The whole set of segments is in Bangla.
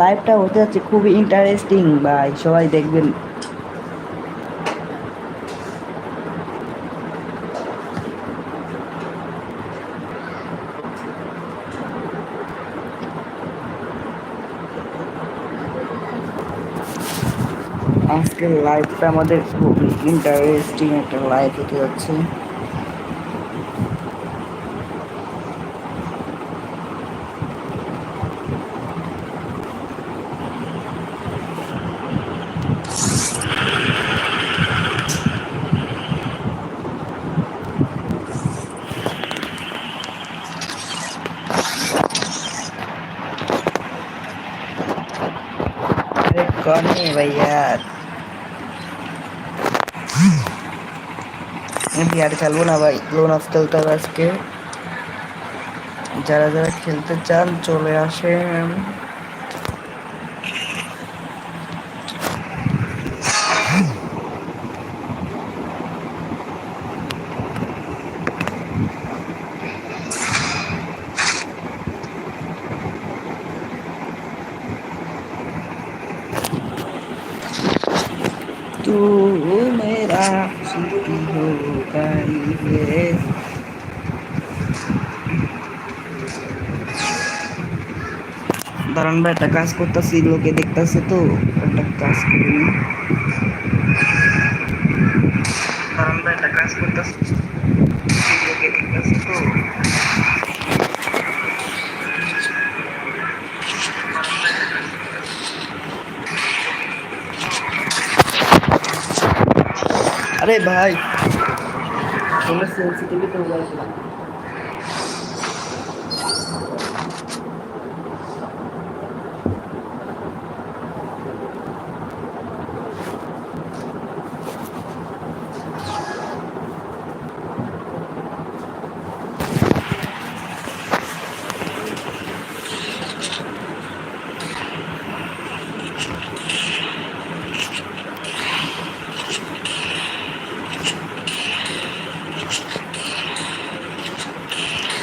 লাইভটা হতে যাচ্ছে খুবই ইন্টারেস্টিং ভাই। সবাই দেখবেন। আজকের লাইভটা আমাদের খুবই ইন্টারেস্টিং একটা লাইভ হতে যাচ্ছে अरे ভাইয়ার বিয়ার খেলব না ভাই লোন অফ খেলতে হবে আজকে যারা যারা খেলতে চান চলে আসেন দাঁড়ান ভাই একটা কাজ করতেছি লোকে দেখতেছে তো একটা কাজ করি দাঁড়ান ভাই একটা কাজ করতেছি লোকে দেখতেছে তো अरे भाई थोड़ा सेंसिटिविटी हो गया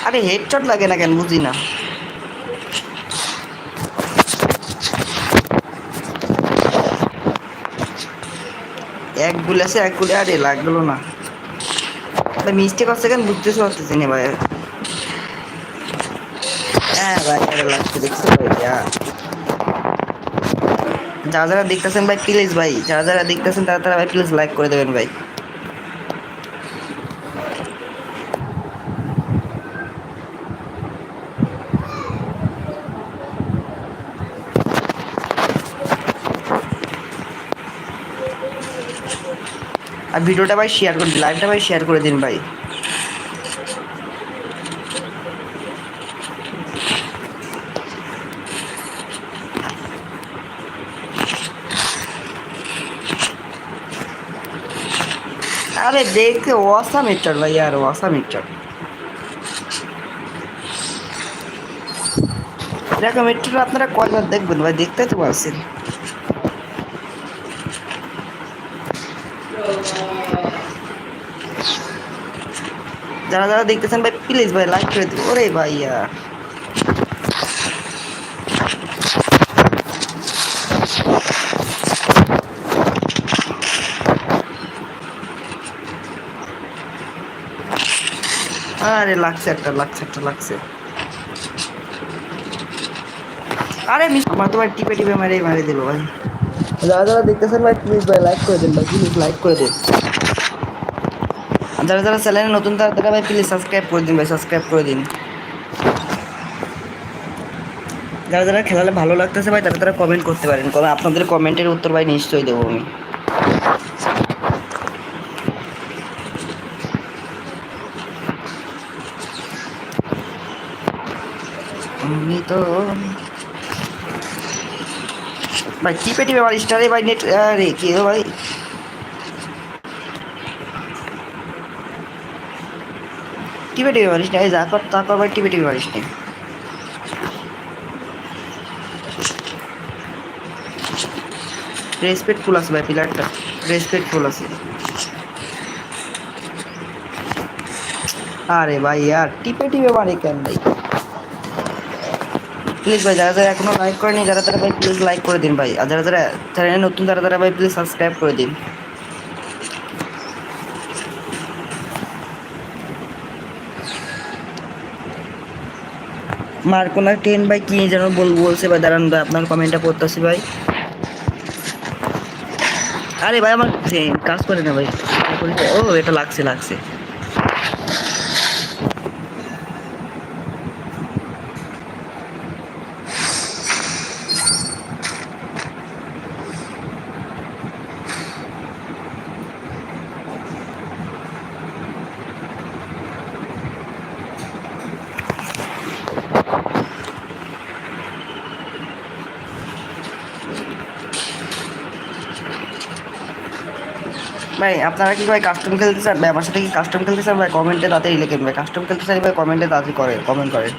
আরে হেডশট লাগে না কেন? বুঝি না। এক গুলি আছে, এক গুলি আরে লাগল না। মিস্টেক হচ্ছে কেন? বুঝতেতে পারতেছি না ভাই। হ্যাঁ ভাই, আরে লাগছে, দেখছ ভাই যারা যারা দেখতেছেন ভাই প্লিজ ভাই, যারা যারা দেখতেছেন তারা তারা ভাই প্লিজ লাইক করে দেবেন ভাই। আর ভিডিওটা ভাই শেয়ার করে দিন লাইভটা ভাই শেয়ার করে দিন ভাই। আরে দেখতে ওয়াসাম হেডশট ভাই, আর ওয়াসাম হেডশট এরকম হেডশট আপনারা কয়বার দেখবেন ভাই? দেখতে তো পারছেন যারা যারা দেখতেছেন ভাই প্লিজ ভাই লাইক করে দিন। ওরে ভাইয়া। আরে লাগছে একটা লাগছে একটা, লাগছে। আরে মিস আমার তো ভাই টিপে টিপে মারে মারে দিল ভাই। যারা যারা দেখতেছেন ভাই প্লিজ ভাই লাইক করে দিন ভাই প্লিজ লাইক করে দিন। যারা যারা চ্যানেলে নতুন, তারা তারা ভাই প্লিজ সাবস্ক্রাইব করে দিন ভাই সাবস্ক্রাইব করে দিন। যারা যারা খেলালে ভালো লাগতেছে ভাই, তারা তারা কমেন্ট করতে পারেন। কবে আপনাদের কমেন্টের উত্তর ভাই নিশ্চয়ই দেবো আমি। তো ভাই টিপে টিপে ভাই স্টারে? ভাই নেট আরে, কি ভাই? টিপে টিপে মারিস না এই যা কর তা কর ভাই টিপে টিপে মারিস না রেসপেক্টফুল আছে ভাই প্লেয়ারটা রেসপেক্টফুল আছে। আরে ভাই, আর টিপে টিপে মারে কেন ভাই? প্লিজ ভাই, যারা যারা এখনও লাইক করেনি, যারা তারা ভাই প্লিজ লাইক করে দিন ভাই। আর যারা যারা চ্যানেলে নতুন, তারা তারা ভাই প্লিজ সাবস্ক্রাইব করে দিন। মার্কোনা টেন ভাই, কি যেন বল, বলছে ভাই, দাঁড়ান ভাই, আপনার কমেন্টটা পড়তেছি ভাই। আরে ভাই, আমার কাজ করে না ভাই। ও, এটা লাগছে লাগছে। ভাই, আপনারা কি ভাই কাস্টম খেলতে চান? ভাই, আমার সাথে কি কাস্টম খেলতে চান? ভাই কমেন্টে তাড়াতাড়ি লিখেন ভাই কাস্টম খেলতে চাই ভাই কমেন্টে তাড়াতাড়ি করে কমেন্ট করেন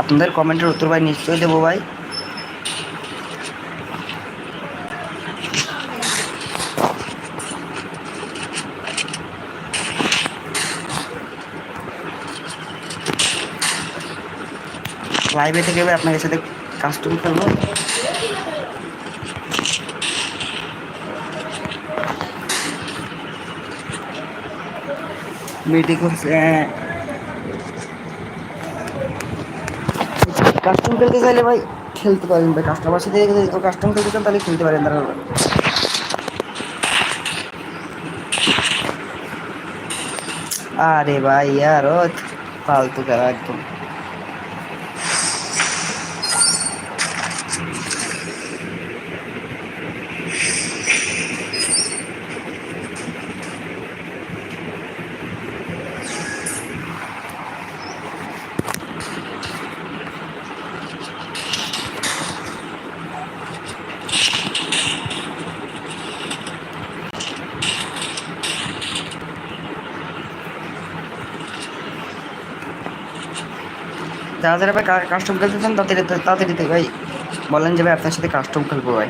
আপনাদের কমেন্টের উত্তর ভাই নিশ্চয়ই দেবো ভাই। লাইভে থেকে ভাই আপনাদের সাথে কাস্টম খেলব। হচ্ছে কাস্টম খেলতে চাইলে ভাই খেলতে পারেন ভাই। কাস্টমার সাথে যদি কাস্টম খেলতে চান, তাহলে খেলতে পারেন তারা আরে ভাই আর ফালতু খেলা একদম। যারা যারা ভাই কাস্টম খেলতে চান তাদের তাড়াতাড়ি ভাই। বলেন যে ভাই আপনার সাথে কাস্টম খেলব ভাই।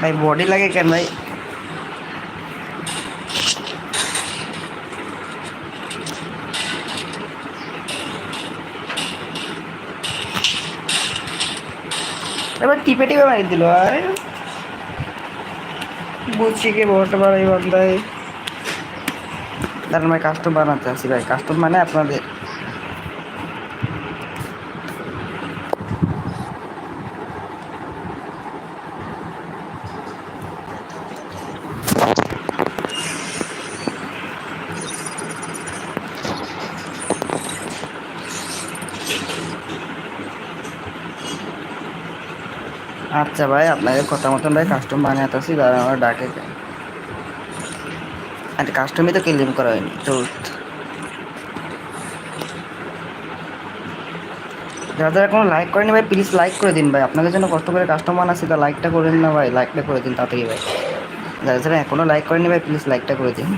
ভাই বডি লাগে কেন ভাই? এবার টিপে টিপে মারি দিল, আরে। বুঝছি কি বলতে পারে এই তার মানে কাস্টম বানাতে আসি ভাই। কাস্টম মানে আপনাদের আচ্ছা ভাই আপনাদের কথা মতন ভাই কাস্টম বানাতে আসি দাঁড়ান, আমার ডাকে আর কাস্টমই তো ক্লেম করা হয়নি তো যারা কোনো লাইক করেনি ভাই প্লিজ লাইক করে দিন ভাই। আপনাদের জন্য কষ্ট করে কাস্টমার আছে তো লাইকটা করেন না ভাই লাইকটা করে দিন তাড়াতাড়ি ভাই। যারা যারা এখনও লাইক করেনি ভাই প্লিজ লাইকটা করে দিন।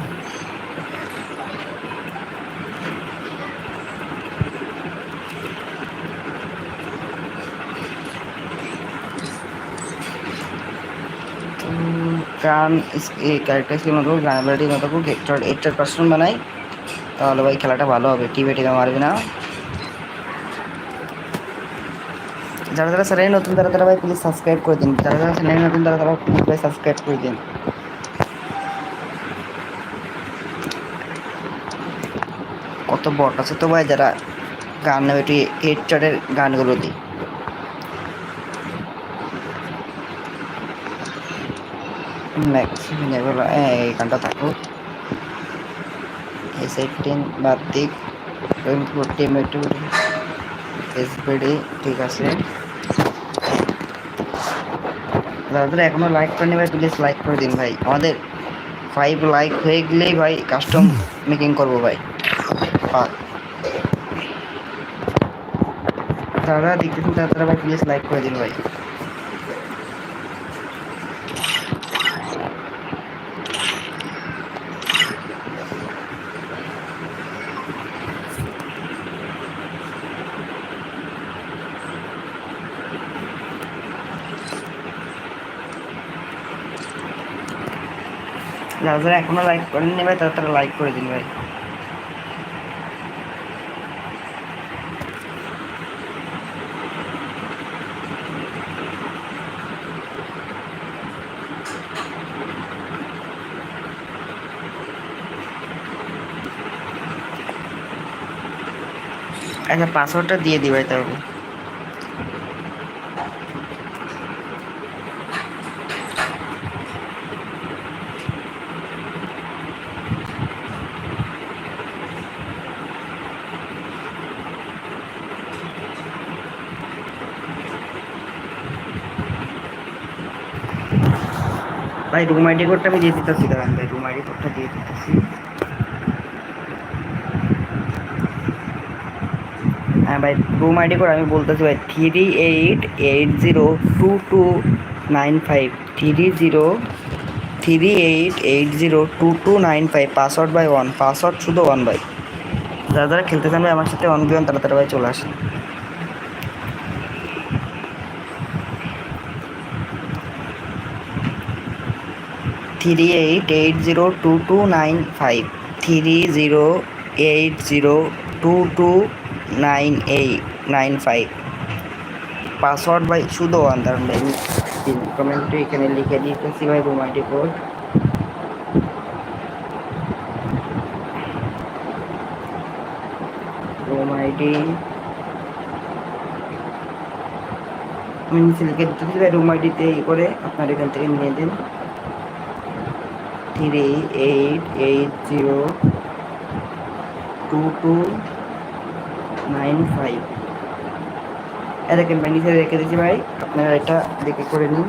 গান এই ক্যারেক্টার স্কিল মতো গান অ্যাবিলিটি মতো একটার একটার পার্সন বানাই। তাহলে ভাই খেলাটা ভালো হবে টিভি টিভি মারবি না? যারা যারা চ্যানেলে নতুন, তারা তারা ভাই প্লিজ সাবস্ক্রাইব করে দিন। যারা যারা চ্যানেলে নতুন, তারা তারা প্লিজ ভাই সাবস্ক্রাইব করে দিন। কত বট আছে তো ভাই, যারা গান একটু হেড চার্টের গানগুলো দিই এগুলো এই গানটা থাকুক এই সেফটিন বাদ দিক টিমেটো এসবিডি ঠিক আছে দাদা এখনও লাইক করেনি ভাই প্লিজ লাইক করে দিন ভাই আমাদের ফাইভ লাইক হয়ে গেলেই ভাই কাস্টম মেকিং করব ভাই দাদা দেখতেছেন তারা ভাই প্লিজ লাইক করে দিন ভাই যারা এখনও লাইক করেননি ভাই, তারা তারা লাইক করে দিন ভাই। আচ্ছা পাসওয়ার্ডটা দিয়ে দিই ভাই তাহলে। ভাই রুম আইডি কোডটা আমি দিয়ে দিতেছি, দাঁড়ান ভাই রুম আইডি কোডটা দিয়ে দিতেছি। হ্যাঁ ভাই রুম আইডি কোড আমি বলতেছি ভাই three eight eight zero two two nine five three zero three eight eight zero two two nine five password by one password শুধু ওয়ান বাই যারা যারা খেলতে চান ভাই, আমার সাথে অন তারা ভাই চলে আসেন। Three eight eight zero two two nine five three zero eight zero two two nine eight nine five password ভাই শুধু ওয়ান দাঁড়ান ভাই কমেন্টে এখানে লিখে দিতেছি ভাই আইডি কোড রুম আইডি আমি নিচে লিখে দিতেছি ভাই রুম আইডিতে ই করে আপনার এখান থেকে নিয়ে দিন three eight eight zero two two nine five দেখেন ভাই, নিচে রেখে দিচ্ছি ভাই। আপনারা এটা দেখে করে নিন।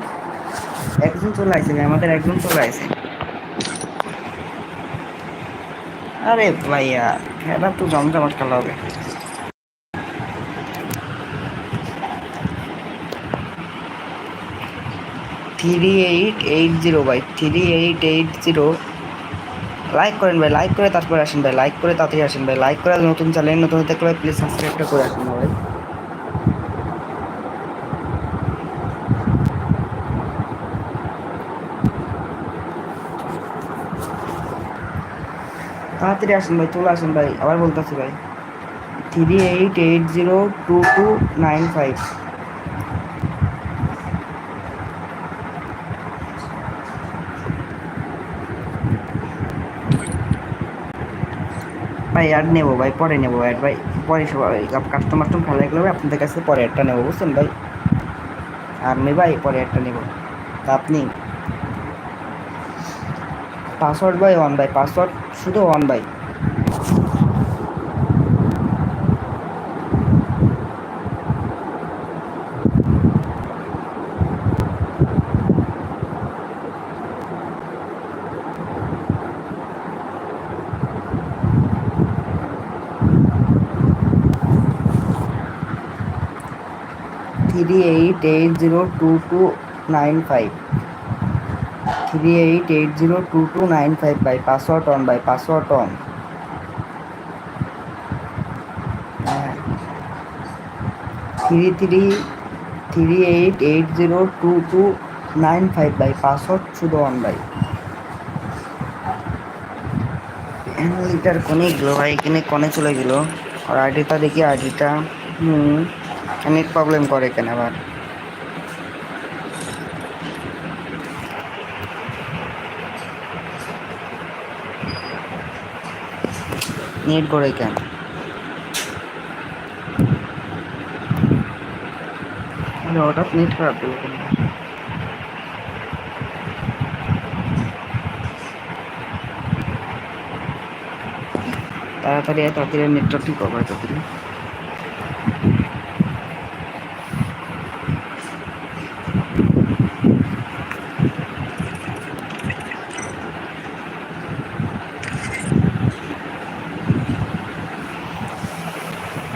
একজন চলে ভাই, আমাদের একজন চলে আসছে আরে ভাইয়া খেলা তো জমজমাট খেলা হবে। থ্রি এইট এইট জিরো ভাই three eight eight zero like করেন ভাই লাইক করে তারপরে আসেন ভাই লাইক করে তাড়াতাড়ি আসেন ভাই লাইক করে নতুন চ্যানেল নতুন হতে ভাই প্লিজ সাবস্ক্রাইবটা করে আসেন ভাই। তাড়াতাড়ি আসেন ভাই, চলে আসেন ভাই, আবার বলতেছি ভাই। Three eight eight zero two two nine five ভাই, আর নেব ভাই, পরে নেব অ্যাড ভাই, পরে সবাই কাস্টমার টুম ভালো লাগলে ভাই, আপনাদের কাছে পরে একটা নেব, বুঝছেন ভাই? আর নেই ভাই, পরে একটা নেব। তা আপনি password by one by password শুধু one by three eight eight zero two two nine five three eight eight zero two two nine five by password on by password on three three three eight eight zero two two nine five by password শুধু অন বাই লিটার কোনে গেলো ভাই এখানে কোনে চলে গেল। আর আইডিটা দেখি আইডিটা হুম। অনেক প্রবলেম করে কেন আবার? নেট করে কেন? হঠাৎ নেট খারাপ তাড়াতাড়ি তাড়াতাড়ি নেটটা ঠিক হবে তাড়াতাড়ি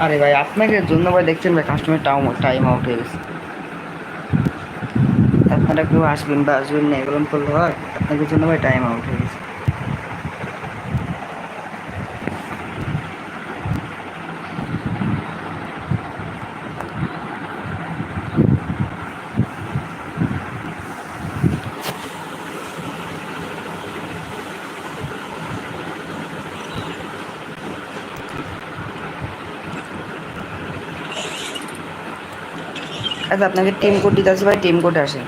আরে ভাই, আপনাকে জন্য ভাই দেখছেন ভাই কাস্টমার টাইম টাইম আউট হয়ে গেছে। আপনারা কেউ আসবেন বা আসবেন না, এগুলো করলে হয় আপনাদের জন্য ভাই টাইম আউট হয়ে গেছে আচ্ছা আপনাকে টিম কোড দিতে আসে ভাই টিম কোড আসেন